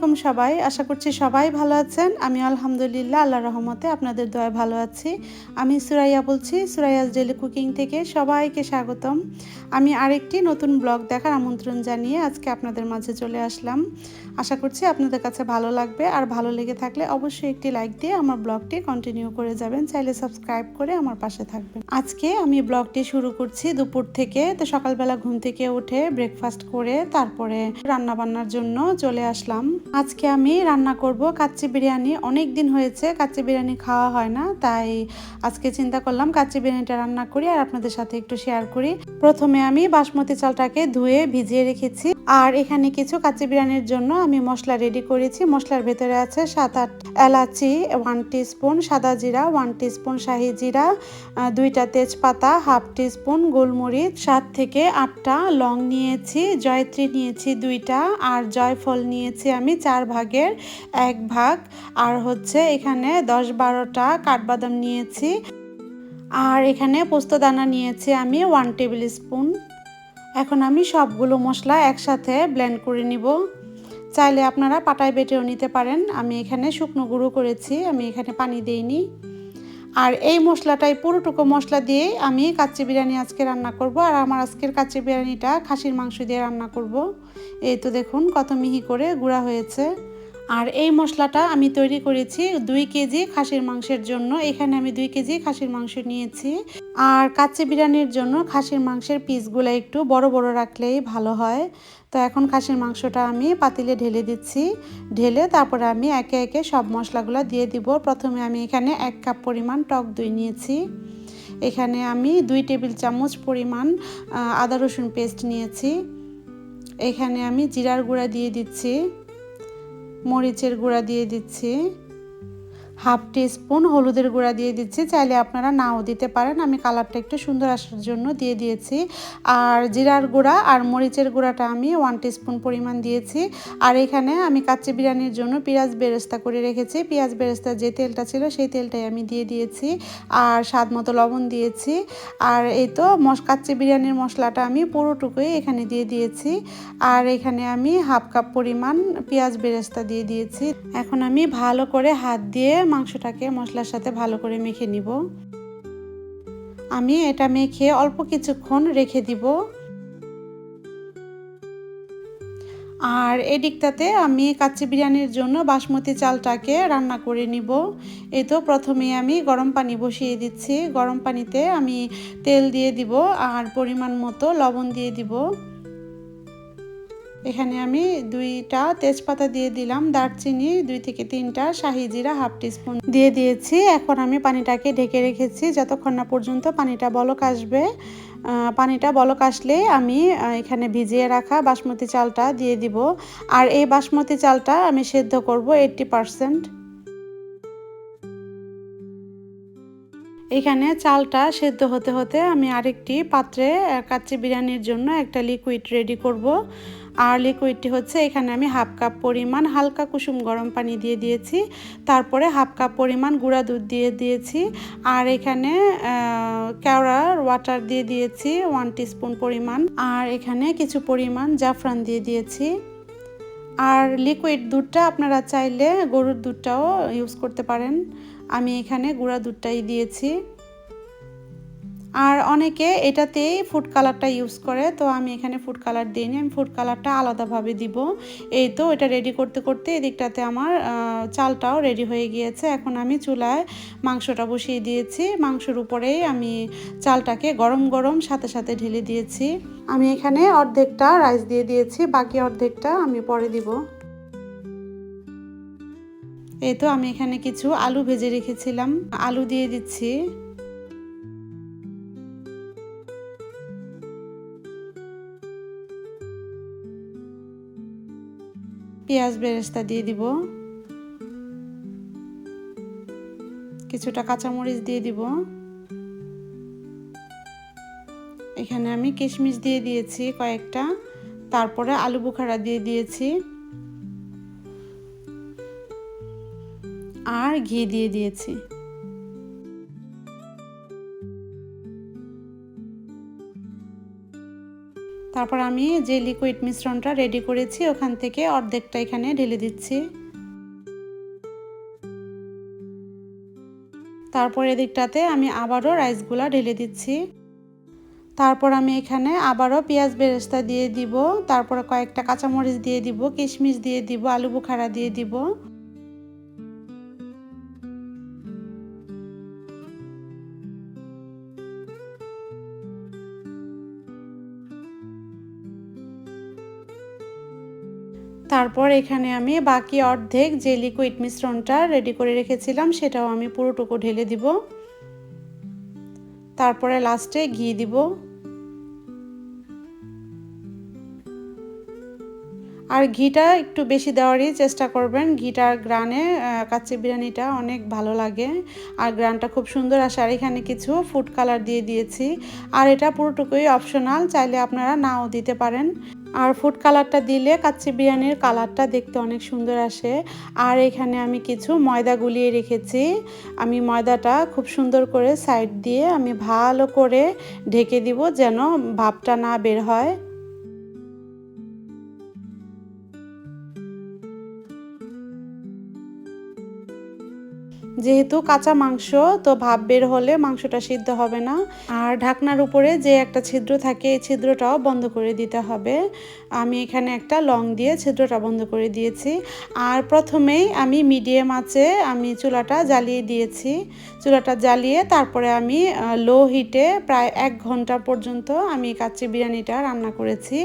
আলাইকুম সবাই। আশা করছি সবাই ভালো আছেন। আমি আলহামদুলিল্লাহ আল্লাহ রহমতে আপনাদের দয়া ভালো আছি। আমি সুরাইয়া বলছি, সুরাইয়াস ডেলি কুকিং থেকে সবাইকে স্বাগতম। আমি আরেকটি নতুন ব্লগ দেখার আমন্ত্রণ জানিয়ে আজকে আপনাদের মাঝে চলে আসলাম। আশা করছি আপনাদের কাছে ভালো লাগবে। আর ভালো লেগে থাকলে অবশ্যই একটি লাইক দিয়ে আমার ব্লগটি কন্টিনিউ করে যাবেন। চাইলে সাবস্ক্রাইব করে আমার পাশে থাকবেন। আজকে আমি ব্লগটি শুরু করছি দুপুর থেকে। তো সকালবেলা ঘুম থেকে উঠে ব্রেকফাস্ট করে তারপরে রান্না বান্নার জন্য চলে আসলাম। আজকে আমি রান্না করব কাচ্চি বিরিয়ানি। অনেক দিন হয়েছে কাচ্চি বিরিয়ানি খাওয়া হয় না, তাই আজকে চিন্তা করলাম কাচ্চি বিরিয়ানিটা রান্না করি আর আপনাদের সাথে একটু শেয়ার করি। প্রথমে আমি বাসমতি চালটাকে ধুয়ে ভিজিয়ে রেখেছি আর এখানে কিছু কাচ্চি বিরিয়ানির জন্য আমি মশলা রেডি করেছি। মশলার ভেতরে আছে সাত আট এলাচি ওয়ান স্পুন সাদা জিরা ওয়ান স্পুন শাহি জিরা দুইটা তেজপাতা হাফ স্পুন গোলমরিচ, সাত থেকে আটটা লং নিয়েছি, জয়ত্রী নিয়েছি দুইটা, আর জয়ফল নিয়েছি আমি চার ভাগের এক ভাগ, আর হচ্ছে এখানে দশ বারোটা কাঠবাদাম নিয়েছি। আর এখানে পোস্তদানা নিয়েছি আমি ওয়ান টেবিল স্পুন এখন আমি সবগুলো মশলা একসাথে ব্লেন্ড করে নিব। চাইলে আপনারা পাটায় বেটেও নিতে পারেন। আমি এখানে শুকনো গুঁড়ো করেছি, আমি এখানে পানি দেইনি। আর এই মশলাটাই পুরোটুকু মশলা দিয়ে আমি কাচ্চি বিরিয়ানি আজকে রান্না করব। আর আমার আজকের কাচ্চি বিরিয়ানিটা খাসির মাংস দিয়ে রান্না করব। এই তো দেখুন কত মিহি করে গুঁড়া হয়েছে। আর এই মশলাটা আমি তৈরি করেছি দুই কেজি খাসির মাংসের জন্য। এখানে আমি দুই কেজি খাসির মাংস নিয়েছি। আর কাচ্চি বিরিয়ানির জন্য খাসির মাংসের পিসগুলো একটু বড় বড় রাখলেই ভালো হয়। তো এখন খাসির মাংসটা আমি পাতিলে ঢেলে দিচ্ছি। ঢেলে তারপরে আমি একে একে সব মশলাগুলো দিয়ে দিব। প্রথমে আমি এখানে এক কাপ পরিমাণ টক দই নিয়েছি। এখানে আমি দুই টেবিল চামচ পরিমাণ আদা রসুন পেস্ট নিয়েছি। এখানে আমি জিরার গুঁড়া দিয়ে দিচ্ছি। মরিচের গুঁড়া দিয়ে দিচ্ছি। হাফ টি স্পুন হলুদের গুঁড়া দিয়ে দিচ্ছি। চাইলে আপনারা নাও দিতে পারেন। আমি কালারটা একটু সুন্দর আসার জন্য দিয়ে দিয়েছি। আর জিরার গুঁড়া আর মরিচের গুঁড়াটা আমি ওয়ান টি স্পুন পরিমাণ দিয়েছি। আর এখানে আমি কাচ্চি বিরিয়ানির জন্য পেঁয়াজ বেরেস্তা করে রেখেছি। পেঁয়াজ বেরেস্তার যে তেলটা ছিল সেই তেলটাই আমি দিয়ে দিয়েছি। আর স্বাদ মতো লবণ দিয়েছি। আর এই তো মশ কাচ্চি বিরিয়ানির মশলাটা আমি পুরোটুকুই এখানে দিয়ে দিয়েছি। আর এখানে আমি হাফ কাপ পরিমাণ পেঁয়াজ বেরেস্তা দিয়ে দিয়েছি। এখন আমি ভালো করে হাত দিয়ে মাংসটাকে মশলার সাথে ভালো করে মেখে নিব। আমি এটা মেখে অল্প কিছুক্ষণ রেখে দিব। আর এদিকটাতে আমি কাচ্চি বিরিয়ানির জন্য বাসমতি চালটাকে রান্না করে নিব। এই তো প্রথমে আমি গরম পানি বসিয়ে দিচ্ছি। গরম পানিতে আমি তেল দিয়ে দিব আর পরিমাণ মতো লবণ দিয়ে দিব। এখানে আমি দুইটা তেজপাতা দিয়ে দিলাম, দারচিনি দুই থেকে তিনটা, শাহি জিরা হাফ টিস্পুন দিয়ে দিয়েছি। এখন আমি পানিটাকে ঢেকে রেখেছি, যতক্ষণ না পর্যন্ত পানিটা বলক আসবে। পানিটা বলক আসলে আমি এখানে ভিজিয়ে রাখা বাসমতি চালটা দিয়ে দিব। আর এই বাসমতি চালটা আমি সেদ্ধ করব এইট্টি পারসেন্ট। এখানে চালটা সেদ্ধ হতে হতে আমি আরেকটি পাত্রে কাচ্চি বিরিয়ানির জন্য একটা লিকুইড রেডি করব। আর লিকুইডটি হচ্ছে এখানে আমি হাফ কাপ পরিমাণ হালকা কুসুম গরম পানি দিয়ে দিয়েছি। তারপরে হাফ কাপ পরিমাণ গুঁড়া দুধ দিয়ে দিয়েছি। আর এখানে আহ, কেওড়ার ওয়াটার দিয়ে দিয়েছি ওয়ান স্পুন পরিমাণ। আর এখানে কিছু পরিমাণ জাফরান দিয়ে দিয়েছি। আর লিকুইড দুধটা আপনারা চাইলে গরুর দুধটাও ইউজ করতে পারেন। আমি এখানে গুঁড়া দুধটাই দিয়েছি। আর অনেকে এটাতেই ফুড কালারটা ইউজ করে, তো আমি এখানে ফুড কালার দিইনি, আমি ফুড কালারটা আলাদাভাবে দিব। এই তো এটা রেডি করতে করতে এদিকটাতে আমার চালটাও রেডি হয়ে গিয়েছে। এখন আমি চুলায় মাংসটা বসিয়ে দিয়েছি। মাংসের উপরেই আমি চালটাকে গরম গরম সাথে সাথে ঢেলে দিয়েছি। আমি এখানে অর্ধেকটা রাইস দিয়ে দিয়েছি, বাকি অর্ধেকটা আমি পরে দিব। এই তো আমি এখানে কিছু আলু ভেজে রেখেছিলাম। আলু দিয়ে দিচ্ছি। পেঁয়াজ বেরেস্তা দিয়ে দিব। কিছুটা কাঁচামরিচ দিয়ে দিব। এখানে আমি কিশমিশ দিয়ে দিয়েছি কয়েকটা। তারপরে আলু বুখারা দিয়ে দিয়েছি। আর ঘি দিয়ে দিয়েছি। তারপর আমি যে লিকুইড মিশ্রণটা রেডি করেছি, ওখান থেকে অর্ধেকটা এখানে ঢেলে দিচ্ছি। তারপর এদিকটাতে আমি আবারও রাইসগুলা ঢেলে দিচ্ছি। তারপর আমি এখানে আবারও পেঁয়াজ বেরেস্তা দিয়ে দিব, তারপরে কয়েকটা কাঁচামরিচ দিয়ে দিব, কিশমিশ দিয়ে দিব, আলু বুখারা দিয়ে দিব। তারপর এখানে আমি বাকি অর্ধেক যে লিকুইড মিশ্রণটা রেডি করে রেখেছিলাম, সেটাও আমি পুরোটুকু ঢেলে দিব। তারপরে লাস্টে ঘি দিব। আর ঘিটা একটু বেশি দেওয়ারই চেষ্টা করবেন। ঘিটার গ্রানে কাচ্চি বিরিয়ানিটা অনেক ভালো লাগে। আর গ্রানটা খুব সুন্দর আসে। আর এখানে কিছু ফুড কালার দিয়ে দিয়েছি। আর এটা পুরোটুকুই অপশনাল চাইলে আপনারা নাও দিতে পারেন। আর ফুড কালারটা দিলে কাচ্চি বিরিয়ানির কালারটা দেখতে অনেক সুন্দর আসে। আর এখানে আমি কিছু ময়দা গুলিয়ে রেখেছি। আমি ময়দাটা খুব সুন্দর করে সাইড দিয়ে আমি ভালো করে ঢেকে দিব যেন ভাবটা না বের হয়। যেহেতু কাঁচা মাংস, তো ভাব বের হলে মাংসটা সিদ্ধ হবে না। আর ঢাকনার উপরে যে একটা ছিদ্র থাকে, এই ছিদ্রটাও বন্ধ করে দিতে হবে। আমি এখানে একটা লং দিয়ে ছিদ্রটা বন্ধ করে দিয়েছি। আর প্রথমেই আমি মিডিয়াম আছে আমি চুলাটা জ্বালিয়ে দিয়েছি। চুলাটা জ্বালিয়ে তারপরে আমি লো হিটে প্রায় এক ঘণ্টা পর্যন্ত আমি কাচ্চি বিরিয়ানিটা রান্না করেছি।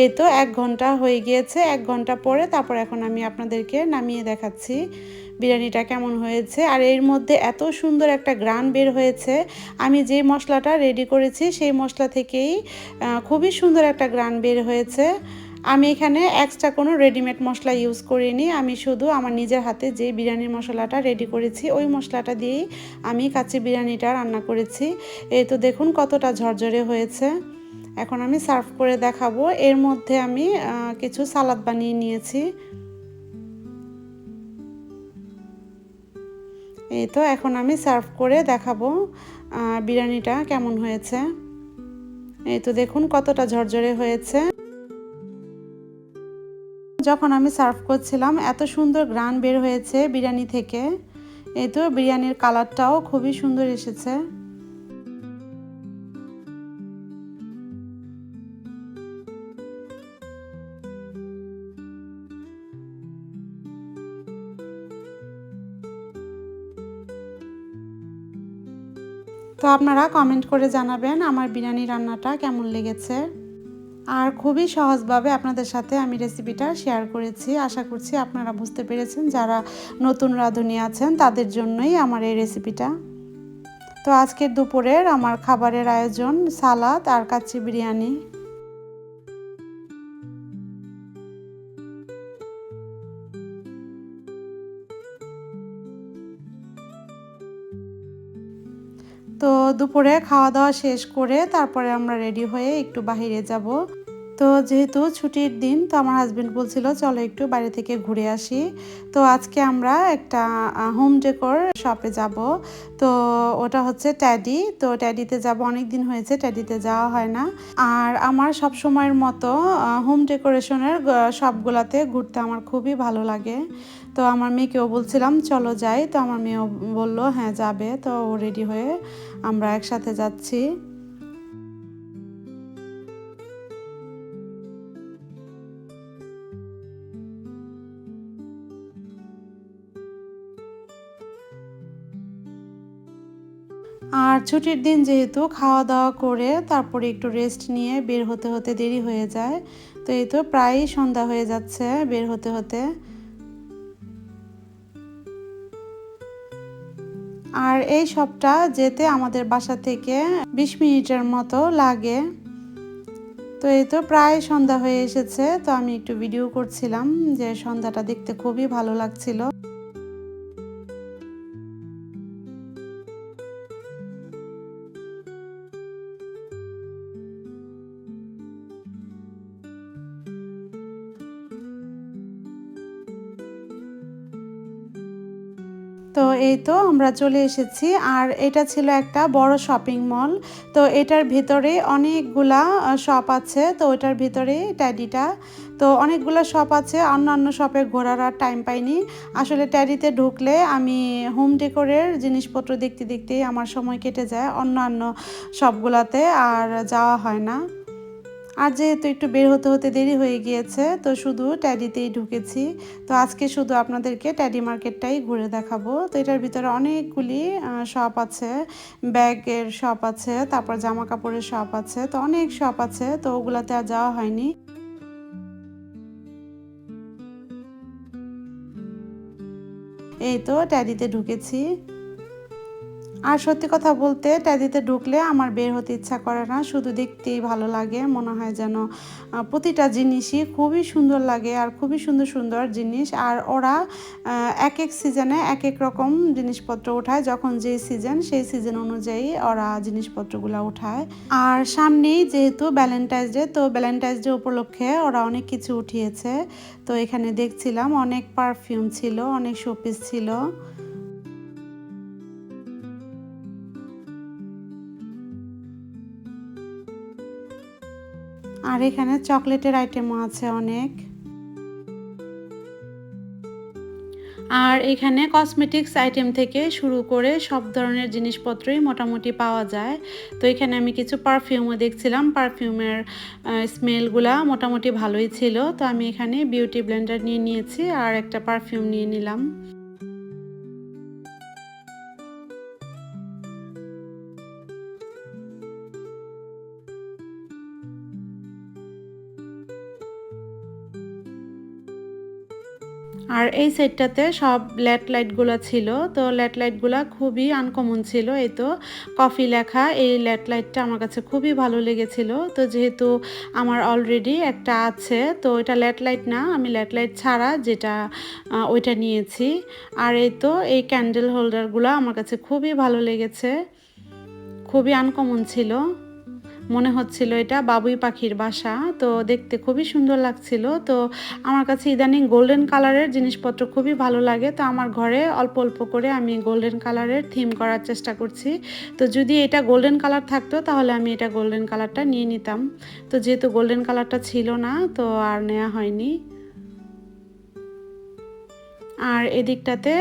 এই তো এক ঘণ্টা হয়ে গিয়েছে। এক ঘণ্টা পরে তারপর এখন আমি আপনাদেরকে নামিয়ে দেখাচ্ছি। বিরিয়ানিটা কেমন হয়েছে? আর এর মধ্যে এত সুন্দর একটা গ্রান বের হয়েছে। আমি যে মশলাটা রেডি করেছি, সেই মশলা থেকেই খুবই সুন্দর একটা গ্রান বের হয়েছে। আমি এখানে এক্সট্রা কোনো রেডিমেড মশলা ইউজ করিনি। আমি শুধু আমার নিজের হাতে যে বিরিয়ানির মশলাটা রেডি করেছি, ওই মশলাটা দিয়েই আমি কাচ্চি বিরিয়ানিটা রান্না করেছি। এই তো দেখুন কতটা ঝরঝরে হয়েছে। এখন আমি সার্ভ করে দেখাবো। এর মধ্যে আমি কিছু সালাদ বানিয়ে নিয়েছি। এই তো, এখন আমি সার্ভ করে দেখাবো বিরিয়ানিটা কেমন হয়েছে। এই তো দেখুন কতটা ঝরঝরে হয়েছে। যখন আমি সার্ভ করছিলাম, এত সুন্দর গ্রান বের হয়েছে বিরিয়ানি থেকে। এই তো, বিরিয়ানির কালারটাও খুবই সুন্দর এসেছে। তো আপনারা কমেন্ট করে জানাবেন আমার বিরিয়ানি রান্নাটা কেমন লেগেছে। আর খুবই সহজভাবে আপনাদের সাথে আমি রেসিপিটা শেয়ার করেছি। আশা করছি আপনারা বুঝতে পেরেছেন যারা নতুন রাঁধুনি আছেন তাদের জন্যই আমার এই রেসিপিটা তো আজকের দুপুরের আমার খাবারের আয়োজন, সালাদ আর কাচ্চি বিরিয়ানি। তো দুপুরে খাওয়া দাওয়া শেষ করে তারপরে আমরা রেডি হয়ে একটু বাহিরে যাব। তো যেহেতু ছুটির দিন, তো আমার হাজব্যান্ড বলছিল, চলো একটু বাইরে থেকে ঘুরে আসি। তো আজকে আমরা একটা হোম ডেকোর শপে যাব। তো ওটা হচ্ছে ট্যাডি তো ট্যাডিতে যাব অনেক দিন হয়েছে ট্যাডিতে যাওয়া হয় না। আর আমার সব সময়ের মতো হোম ডেকোরেশনের সবগুলাতে ঘুরতে আমার খুবই ভালো লাগে। তো আমার মেয়েকেও বলছিলাম, চলো যাই। তো আমার মেয়েও বলল হ্যাঁ যাবে। তো ও রেডি হয়ে আমরা একসাথে যাচ্ছি। আর ছুটির দিন যেহেতু খাওয়া দাওয়া করে তারপরে একটু রেস্ট নিয়ে বের হতে হতে দেরি হয়ে যায়, তো এই তো প্রায়ই সন্ধ্যা হয়ে যাচ্ছে বের হতে হতে। আর এই সবটা যেতে আমাদের বাসা থেকে বিশ মিনিটের মতো লাগে। তো এই তো প্রায় সন্ধ্যা হয়ে এসেছে, তো আমি একটু ভিডিও করছিলাম যে সন্ধ্যাটা দেখতে খুবই ভালো লাগছিল। তো এই তো আমরা চলে এসেছি। আর এটা ছিল একটা বড় শপিং মল তো এটার ভিতরে অনেকগুলা শপ আছে। তো ওটার ভিতরে ট্যাডিটা তো অনেকগুলো শপ আছে। অন্যান্য শপে ঘোরার আর টাইম পাইনি। আসলে ট্যাডিতে ঢুকলে আমি হোম ডেকোরের জিনিসপত্র দেখতে দেখতেই আমার সময় কেটে যায় অন্যান্য শপগুলোতে আর যাওয়া হয় না। আর যেহেতু একটু বের হতে হতে দেরি হয়ে গিয়েছে, তো শুধু ট্যাডিতেই ঢুকেছি। তো আজকে শুধু আপনাদেরকে ট্যাডি মার্কেটটাই ঘুরে দেখাবো। তো এটার ভিতরে অনেকগুলি শপ আছে, ব্যাগের শপ আছে, তারপর জামা কাপড়ের শপ আছে, তো অনেক শপ আছে, তো ওগুলাতে আর যাওয়া হয়নি। এই তো ট্যাডিতে ঢুকেছি। আর সত্যি কথা বলতে ট্যাদিতে ঢুকলে আমার বের হতে ইচ্ছা করে না। শুধু দেখতেই ভালো লাগে, মনে হয় যেন প্রতিটা জিনিসই খুবই সুন্দর লাগে আর খুবই সুন্দর সুন্দর জিনিস। আর ওরা এক এক সিজনে এক এক রকম জিনিসপত্র উঠায়। যখন যে সিজন, সেই সিজন অনুযায়ী ওরা জিনিসপত্রগুলো উঠায়। আর সামনেই যেহেতু ভ্যালেন্টাইন্স ডে, তো ভ্যালেন্টাইন্স ডে উপলক্ষে ওরা অনেক কিছু উঠিয়েছে। তো এখানে দেখছিলাম অনেক পারফিউম ছিল, অনেক শোপিস ছিল। আর এখানে চকলেটের আইটেমও আছে অনেক। আর এখানে কসমেটিক্স আইটেম থেকে শুরু করে সব ধরনের জিনিসপত্রই মোটামুটি পাওয়া যায়। তো এখানে আমি কিছু পারফিউমও দেখছিলাম, পারফিউমের স্মেলগুলা মোটামুটি ভালোই ছিল। তো আমি এখানে বিউটি ব্লেন্ডার নিয়ে নিয়েছি আর একটা পারফিউম নিয়ে নিলাম। আর এই সেটটাতে সব ল্যাট লাইটগুলো ছিল। তো ল্যাট লাইটগুলো খুবই আনকমন ছিল এই তো। কফি লেখা, এই ল্যাট লাইটটা আমার কাছে খুবই ভালো লেগেছিল। তো যেহেতু আমার অলরেডি একটা আছে, তো এটা ল্যাট লাইট না, আমি ল্যাট লাইট ছাড়া যেটা ওইটা নিয়েছি। আর এই তো এই ক্যান্ডেল হোল্ডারগুলো আমার কাছে খুবই ভালো লেগেছে। খুবই আনকমন ছিল। মনে হচ্ছিল এটা বাবুই পাখির বাসা। তো দেখতে খুবই সুন্দর লাগছিল। তো আমার কাছে ইদানিং গোল্ডেন কালারের জিনিসপত্র খুবই ভালো লাগে। তো আমার ঘরে অল্প অল্প করে আমি গোল্ডেন কালারের থিম করার চেষ্টা করছি। তো যদি এটা গোল্ডেন কালার থাকতো, তাহলে আমি এটা গোল্ডেন কালারটা নিয়ে নিতাম। তো যেহেতু গোল্ডেন কালারটা ছিল না, তো আর নেওয়া হয়নি। আর এদিকটাতে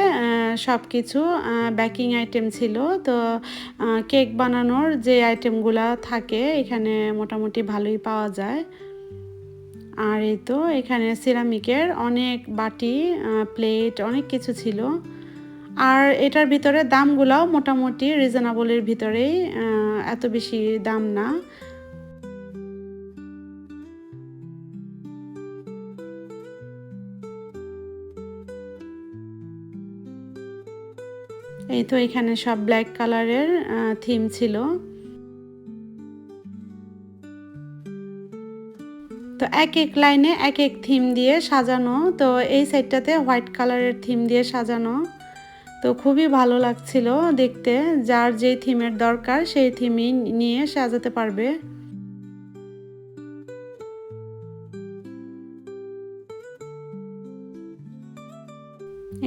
সব কিছু বেকিং আইটেম ছিল। তো কেক বানানোর যে আইটেমগুলো থাকে, এখানে মোটামুটি ভালোই পাওয়া যায়। আর এই তো, এখানে সিরামিকের অনেক বাটি প্লেট অনেক কিছু ছিল। আর এটার ভিতরে দামগুলাও মোটামুটি রিজনেবলের ভিতরেই এত বেশি দাম না। এই তো এখানে সব ব্ল্যাক কালারের থিম ছিল। তো এক এক লাইনে এক এক থিম দিয়ে সাজানো। তো এই সাইডটাতে হোয়াইট কালারের থিম দিয়ে সাজানো। তো খুবই ভালো লাগছিল দেখতে। যার যেই থিমের দরকার, সেই থিমই নিয়ে সাজাতে পারবে।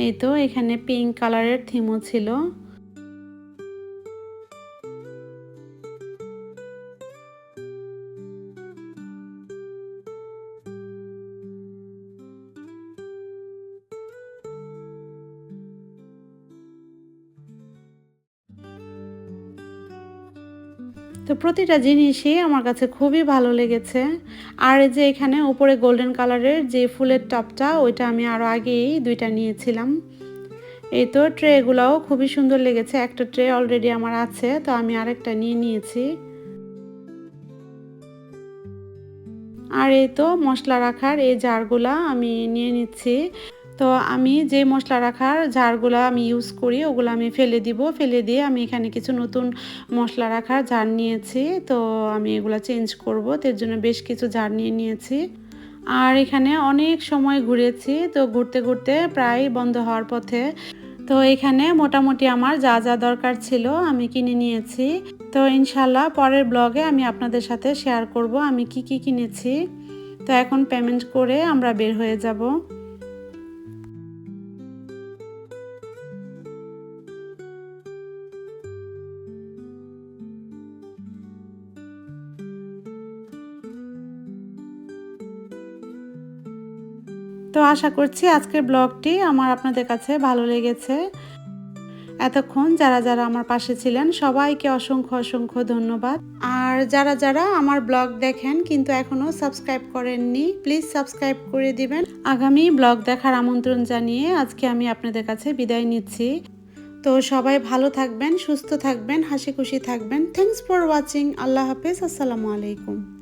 এই তো এখানে পিঙ্ক কালারের থিমও ছিল। তো প্রতিটা জিনিসই আমার কাছে খুবই ভালো লেগেছে। আর যে এখানে উপরে গোল্ডেন কালারের যে ফুলের টপটা, ওইটা আমি আরও আগেই দুইটা নিয়েছিলাম। এই তো ট্রেগুলোও খুবই সুন্দর লেগেছে। একটা ট্রে অলরেডি আমার আছে, তো আমি আরেকটা নিয়ে নিয়েছি। আর এই তো মশলা রাখার এই জারগুলা আমি নিয়ে নিচ্ছি। তো আমি যে মশলা রাখার ঝাড়গুলো আমি ইউজ করি, ওগুলো আমি ফেলে দিব। ফেলে দিয়ে আমি এখানে কিছু নতুন মশলা রাখার ঝাড় নিয়েছি। তো আমি এগুলো চেঞ্জ করব। তার জন্য বেশ কিছু ঝাড় নিয়ে নিয়েছি। আর এখানে অনেক সময় ঘুরেছি। তো ঘুরতে ঘুরতে প্রায় বন্ধ হওয়ার পথে তো এখানে মোটামুটি আমার যা যা দরকার ছিল আমি কিনে নিয়েছি। তো ইনশাল্লাহ পরের ব্লগে আমি আপনাদের সাথে শেয়ার করব আমি কি কি কিনেছি। তো এখন পেমেন্ট করে আমরা বের হয়ে যাব। আশা করছি আজকের ব্লগটি আমার আপনাদের কাছে ভালো লেগেছে। এতক্ষণ যারা যারা আমার পাশে ছিলেন, সবাইকে অসংখ্য অসংখ্য ধন্যবাদ। আর যারা যারা আমার ব্লগ দেখেন কিন্তু এখনও সাবস্ক্রাইব করেননি, প্লিজ সাবস্ক্রাইব করে দিবেন। আগামী ব্লগ দেখার আমন্ত্রণ জানিয়ে আজকে আমি আপনাদের কাছে বিদায় নিচ্ছি। তো সবাই ভালো থাকবেন, সুস্থ থাকবেন হাসি খুশি থাকবেন। থ্যাংকস ফর ওয়াচিং আল্লাহ হাফেজ। আসসালামু আলাইকুম।